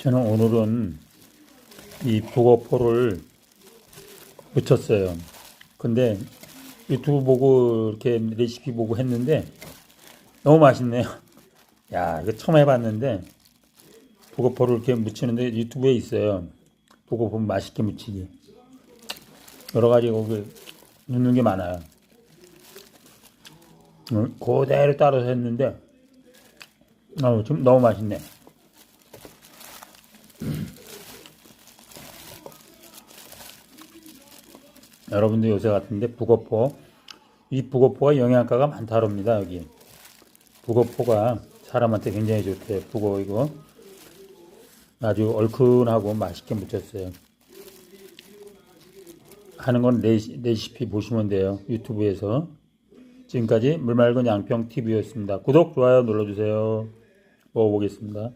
저는 오늘은 이 북어포를 무쳤어요. 근데 유튜브 보고 이렇게 레시피 보고 했는데 너무 맛있네요. 야, 이거 처음 해봤는데 북어포를 이렇게 무치는데 유튜브에 있어요. 북어포 맛있게 무치기. 여러 가지 거기 넣는 게 많아요. 음, 그대로 따라서 했는데 어, 좀 너무 맛있네. 여러분들 요새 같은데 북어포 이 북어포가 영양가가 많다릅니다 여기. 북어포가 사람한테 굉장히 좋대요 북어 이거. 아주 얼큰하고 맛있게 무쳤어요. 하는 건 레시, 레시피 보시면 돼요 유튜브에서. 지금까지 물맑은 양평TV였습니다. 구독 좋아요 눌러주세요. 먹어보겠습니다